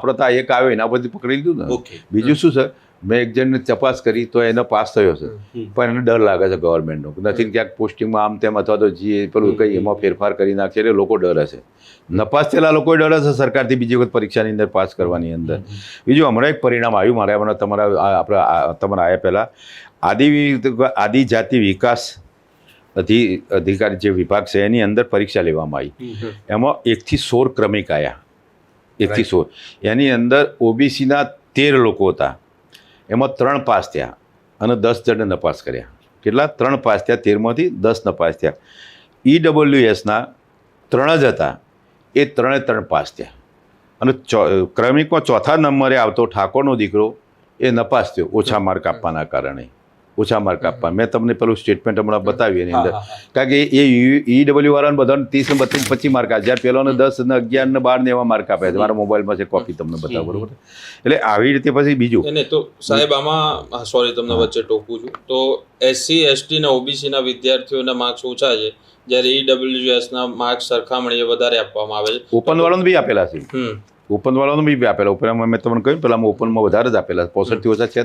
આપણો તો એક આવ્યો એના પરથી પકડી લીધું ને. બીજું શું છે? મેં એક જણને તપાસ કરી તો એનો પાસ થયો છે. પણ એને ડર લાગે છે ગવર્મેન્ટનો નથી ક્યાંક પોસ્ટિંગમાં આમ તેમ અથવા તો જે પેલું કંઈ એમાં ફેરફાર કરી નાખશે એટલે લોકો ડરે છે. નપાસ થયેલા લોકો ડરે છે સરકારથી બીજી વખત પરીક્ષાની અંદર પાસ કરવાની અંદર. બીજું હમણાં એક પરિણામ આવ્યું મારે હમણાં તમારા આપણે તમારા આવ્યા પહેલાં. આદિ આદિજાતિ વિકાસ અધિ અધિકારી જે વિભાગ છે એની અંદર પરીક્ષા લેવામાં આવી. એમાં એકથી સોળ ક્રમિક આવ્યા એકથી સોળ. એની અંદર ઓબીસીના તેર લોકો હતા. એમાં ત્રણ પાસ થયા અને દસ જણને નપાસ કર્યા. કેટલા? ત્રણ પાસ થયા તેરમાંથી દસ નપાસ થયા. ઈડબ્લ્યુએસના ત્રણ જ હતા. એ ત્રણે ત્રણ પાસ થયા. અને ચો ક્રમિકમાં ચોથા નંબરે આવતો ઠાકોરનો દીકરો એ નપાસ થયો ઓછા માર્ક આપવાના કારણે. ઓછા માર્ક આપવા મેં તમને પેલું સ્ટેટમેન્ટ હમણાં બતાવી એની અંદર. કારણ કે એ ઈડબલ્યુ વાળાને બધાને ત્રીસ ને બત્રીસ પચીસ માર્ક આપે. જ્યારે પેલોને દસ ને અગિયાર ને બાર ને એવા માર્ક આપે. છે મારા મોબાઈલમાં છે કોપી તમને બતાવો બરોબર? એટલે આવી રીતે પછી બીજું. એને તો સાહેબ આમાં સોરી તમને વચ્ચે ટોકું છું. તો એસસી એસટી ને ઓબીસી ના વિદ્યાર્થીઓના માર્ક્સ ઓછા છે. જ્યારે ઈડબ્લ્યુએસ ના માર્ક્સ સરખામણીએ વધારે આપવામાં આવે છે. ઓપન વાળાને બી આપેલા છે. ઓપન વાળાને બી આપેલા. ઓપન મેં તમને કહ્યું પેલા ઓપનમાં વધારે જ આપેલા પોસઠથી ઓછા છે